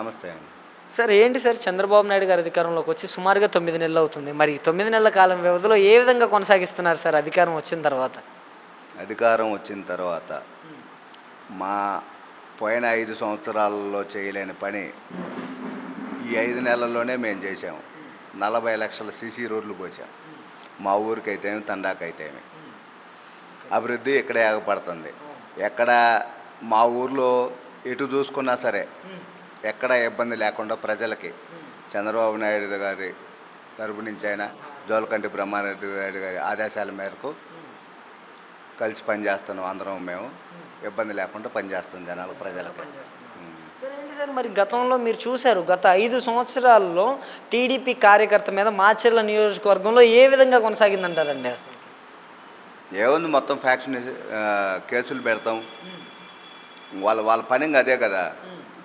నమస్తే అండి. సార్ ఏంటి సార్ చంద్రబాబు నాయుడు గారు అధికారంలోకి వచ్చి సుమారుగా తొమ్మిది నెలలు అవుతుంది. మరి తొమ్మిది నెలల కాలం వ్యవధిలో ఏ విధంగా కొనసాగిస్తున్నారు సార్ అధికారం వచ్చిన తర్వాత? అధికారం వచ్చిన తర్వాత మా పోయిన ఐదు సంవత్సరాలలో చేయలేని పని ఈ ఐదు నెలల్లోనే మేము చేసాము నలభై లక్షల సీసీ రోడ్లు పోసాం. మా ఊరికైతేమి తండాకైతేమి. అభివృద్ధి ఇక్కడే ఆగపడుతుంది. ఎక్కడ మా ఊర్లో ఎటు చూసుకున్నా సరే ఎక్కడ ఇబ్బంది లేకుండా ప్రజలకి చంద్రబాబు నాయుడు గారి తరపు నుంచి అయినా జోలకంటి బ్రహ్మారెడ్డి నాయుడు గారి ఆదేశాల మేరకు కలిసి పనిచేస్తున్నాం అందరం మేము. ఇబ్బంది లేకుండా పనిచేస్తాం జనాలు ప్రజలకి. సార్ మరి గతంలో మీరు చూశారు గత ఐదు సంవత్సరాల్లో టీడీపీ కార్యకర్త మీద మాచర్ల నియోజకవర్గంలో ఏ విధంగా కొనసాగిందంటారండి? ఏముంది మొత్తం ఫ్యాక్షన్ కేసులు పెడతాం. వాళ్ళ వాళ్ళ పని అదే కదా.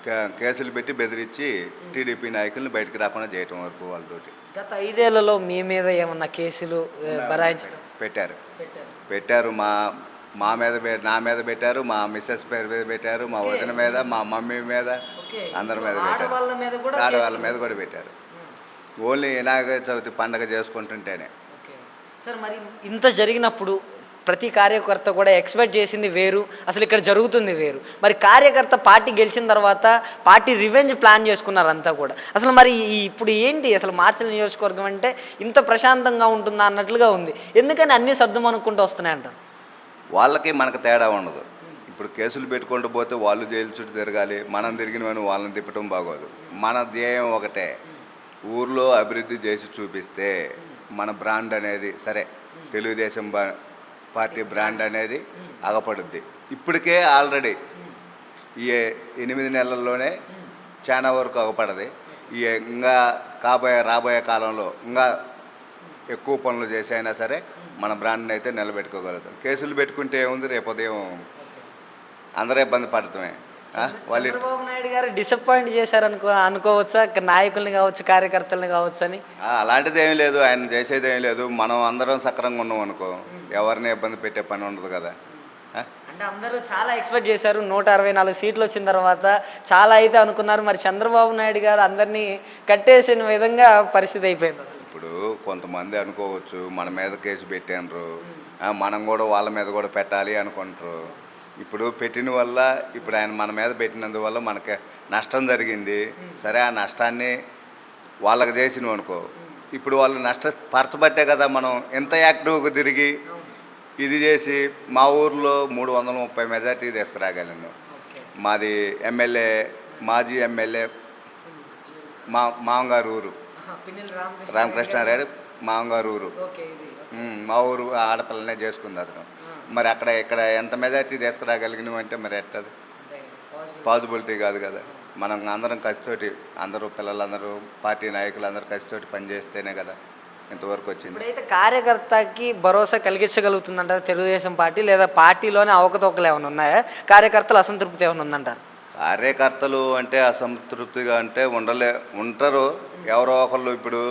కేసులు పెట్టి బెదిరించి టీడీపీ నాయకుల్ని బయటకు రాకుండా చేయటం వరకు వాళ్ళతోటి. గత ఐదేళ్ళలో మీ మీద ఏమన్నా కేసులు బరాయించడం? పెట్టారు. పెట్టారు. మా మా మీద నా మీద పెట్టారు మా మిస్సెస్ పేరు మీద పెట్టారు మా వదిన మీద మా మమ్మీ మీద. అందరి మీద పెట్టారు. ఆడవాళ్ళ మీద కూడా పెట్టారు. ఓన్లీ వినాయక చవితి పండగ చేసుకుంటుంటేనే. సార్ మరి ఇంత జరిగినప్పుడు ప్రతి కార్యకర్త కూడా ఎక్స్పెక్ట్ చేసింది వేరు అసలు ఇక్కడ జరుగుతుంది వేరు. మరి కార్యకర్త పార్టీ గెలిచిన తర్వాత పార్టీ రివెంజ్ ప్లాన్ చేసుకున్నారు అంతా కూడా. అసలు మరి ఈ- ఇప్పుడు ఏంటి? అసలు మార్చల్ నియోజకవర్గం అంటే ఇంత ప్రశాంతంగా ఉంటుందా అన్నట్లుగా ఉంది. ఎందుకని అన్ని సర్దం అనుకుంటూ వస్తున్నాయి వాళ్ళకి మనకు తేడా ఉండదు. ఇప్పుడు కేసులు పెట్టుకుంటూ పోతే వాళ్ళు జైలు చుట్టూ తిరగాలి మనం తిరిగినవని వాళ్ళని తిప్పటం బాగోదు. మన ధ్యేయం ఒకటే. ఊర్లో అభివృద్ధి చేసి చూపిస్తే మన బ్రాండ్ అనేది సరే తెలుగుదేశం పార్టీ బ్రాండ్ అనేది అగపడుద్ది. ఇప్పటికే ఆల్రెడీ ఈ ఎనిమిది నెలల్లోనే చాలా వరకు అగపడది. ఈ ఇంకా కాబోయే రాబోయే కాలంలో ఇంకా ఎక్కువ పనులు చేసైనా సరే మన బ్రాండ్ని అయితే నిలబెట్టుకోగలుగుతాం. కేసులు పెట్టుకుంటే ఏముంది? రేపు ఉదయం అందరూ ఇబ్బంది పడటమే. వాళ్ళు చంద్రబాబు నాయుడు గారు డిసప్పాయింట్ చేశారు అనుకో అనుకోవచ్చా? నాయకుల్ని కావచ్చు కార్యకర్తల్ని కావచ్చు అని? ఆ, అలాంటిది ఏం లేదు. ఆయన చేసేది ఏం లేదు. మనం అందరం సక్రంగా ఉన్నాం అనుకో. ఎవరిని ఇబ్బంది పెట్టే పని ఉండదు కదా. ఆ? అంటే అందరూ చాలా ఎక్స్పెక్ట్ చేశారు. నూట అరవై నాలుగు సీట్లు వచ్చిన తర్వాత చాలా అయితే అనుకున్నారు. మరి చంద్రబాబు నాయుడు గారు అందరినీ కట్టేసిన విధంగా పరిస్థితి అయిపోయింది అసలు. ఇప్పుడు కొంతమంది అనుకోవచ్చు మన మీద కేసు పెట్టారు మనం కూడా వాళ్ళ మీద కూడా పెట్టాలి అనుకుంటారు. ఇప్పుడు పెట్టిన వల్ల ఇప్పుడు ఆయన మన మీద పెట్టినందువల్ల మనకి నష్టం జరిగింది. సరే ఆ నష్టాన్ని వాళ్ళకి చేసినాం అనుకో. ఇప్పుడు వాళ్ళు నష్టపరచబట్టే కదా మనం ఎంత యాక్టివ్గా తిరిగి ఇది చేసి మా ఊర్లో మూడు వందల ముప్పై మెజార్టీ తీసుకురాగలను. మాది ఎమ్మెల్యే మాజీ ఎమ్మెల్యే మా మామగారు ఊరు. రామకృష్ణారెడ్డి. మామగారు ఊరు మా ఊరు ఆడపిల్లనే చేసుకుంది అతను. మరి అక్కడ ఇక్కడ ఎంత మెజార్టీ తీసుకురాగలిగినాం అంటే మరి ఎట్టది పాజిబిలిటీ కాదు కదా. మనం అందరం కసితోటి అందరూ పిల్లలందరూ పార్టీ నాయకులు అందరూ కసితోటి పనిచేస్తేనే కదా ఇంతవరకు వచ్చింది. ఇప్పుడైతే కార్యకర్తకి భరోసా కలిగించగలుగుతుందంటారు తెలుగుదేశం పార్టీ లేదా పార్టీలోనే అవకతవకలు ఏమైనా ఉన్నాయా? కార్యకర్తలు అసంతృప్తి ఏమైనా ఉందంటారు? కార్యకర్తలు అంటే అసంతృప్తిగా అంటే ఉండలే ఉంటారు. ఎవరో ఒకళ్ళు ఇప్పుడు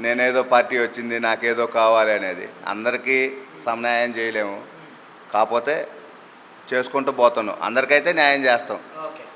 నేనేదో పార్టీ వచ్చింది నాకేదో కావాలి అనేది. అందరికీ సమన్యాయం చేయలేము. కాకపోతే చేసుకుంటూ పోతున్నాం. అందరికైతే న్యాయం చేస్తాం.